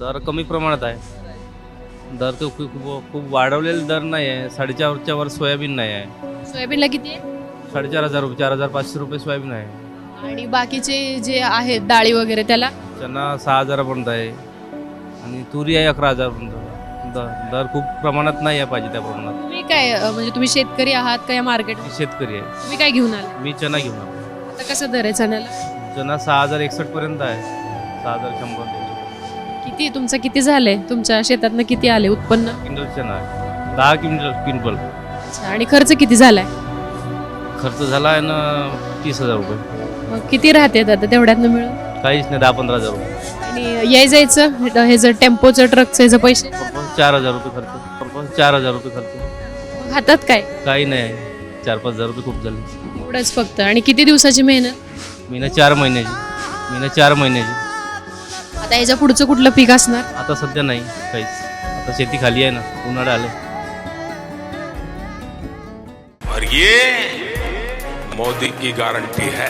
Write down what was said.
दर कमी प्रमाणात आहे. दर तो खूप खूप- खूप वाढवलेला दर नाही आहे. साडेचारच्या वर सोयाबीन नाही आहे. सोयाबीनला किती आहे? साडेचार हजार रुपये चार हजार पाचशे रुपये सोयाबीन आहे. आणि बाकीचे जे आहेत डाळी वगैरे त्याला? चना सहा हजारापर्यंत आहे. आणि तुरी आहे अकरा हजारपर्यंत दर दर खूप प्रमाणात नाही आहे पाहिजे त्या प्रमाणात. तुम्ही काय अं, म्हणजे तुम्ही शेतकरी आहात का या मार्केट? मी शेतकरी आहे. तुम्ही काय घेऊन आले? मी चना घेऊन आलो. आता कसं दर आहे चण्याला? चना सहा हजार एकसष्ट पर्यंत आहे. सहा हजार शंभर. किती तुमचं किती झालंय? तुमच्या शेतातनं किती आले उत्पन्न? दहा क्विंटल क्विंटल अच्छा आणि खर्च किती झालाय? खर्च झाला आहे ना तीस हजार रुपये. मग किती राहते आता तेवढ्यातनं मिळून? काहीच नाही दहा पंधरा हजार रुपये. आणि याय जायचं? हे जर टेम्पोचं ट्रकचं ह्याचं पैसे? परपंच चार हजार रुपये खर्च. परपंच चार हजार रुपये खर्च. मग हातात काय? काही नाही. चार पाच हजार रुपये खूप झाले. एवढंच फक्त. आणि किती दिवसाची मेहनत? मी ना चार महिन्याची. मी ना चार महिन्याची. आता ह्याच्या पुढचं कुठलं पीक असणार? आता सध्या नाही काहीच. आता शेती खाली आहे ना उन्हाळा आले. और ये मोदी की गारंटी है।